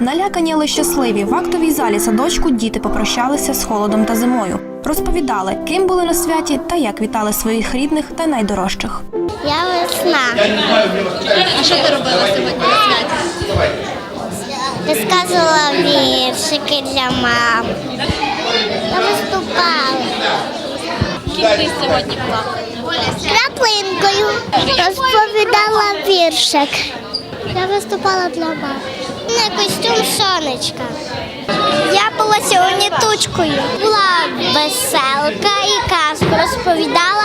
Налякані, але щасливі в актовій залі садочку діти попрощалися з холодом та зимою. Розповідали, ким були на святі та як вітали своїх рідних та найдорожчих. Я весна. А що ти робила сьогодні на святі? Розказувала віршики для мам. Я виступала Ким ти сьогодні була? Краплинкою. Розповідала віршик. Я виступала для мам. На костюм сонечка. Я була сьогодні тучкою. Була веселка і казку розповідала.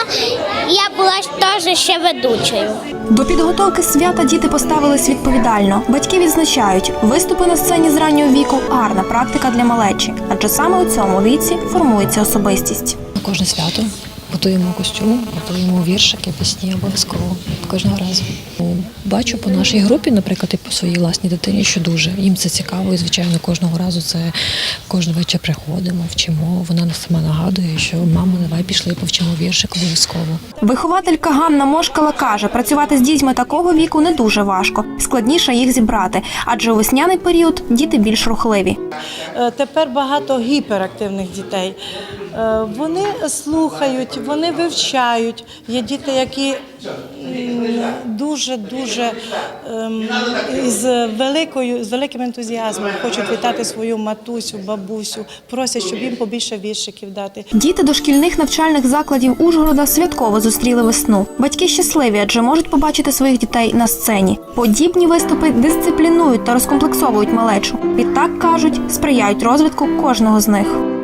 Я була теж ще ведучою. До підготовки свята діти поставились відповідально. Батьки відзначають, виступи на сцені з раннього віку гарна практика для малечі, адже саме у цьому віці формується особистість. На кожне свято готуємо костюм, готуємо віршики, пісні обов'язково кожного разу. Бачу по нашій групі, наприклад, і по своїй власній дитині, що дуже їм це цікаво, і звичайно, кожного разу це кожен вечір приходимо, вчимо. Вона нас сама нагадує, що мама, давай пішли, повчимо віршик обов'язково. Вихователька Ганна Мошкала каже, працювати з дітьми такого віку не дуже важко, складніше їх зібрати, адже у весняний період діти більш рухливі. Е, Тепер багато гіперактивних дітей. Е, Вони слухають, вони вивчають. Є діти, які дуже дуже ем, з великою з великим ентузіазмом хочуть вітати свою матусю, бабусю, просять, щоб їм побільше віршиків дати. Діти дошкільних навчальних закладів Ужгорода святково зустріли весну. Батьки щасливі, адже можуть побачити своїх дітей на сцені. Подібні виступи дисциплінують та розкомплексовують малечу. Відтак кажуть, сприяють розвитку кожного з них.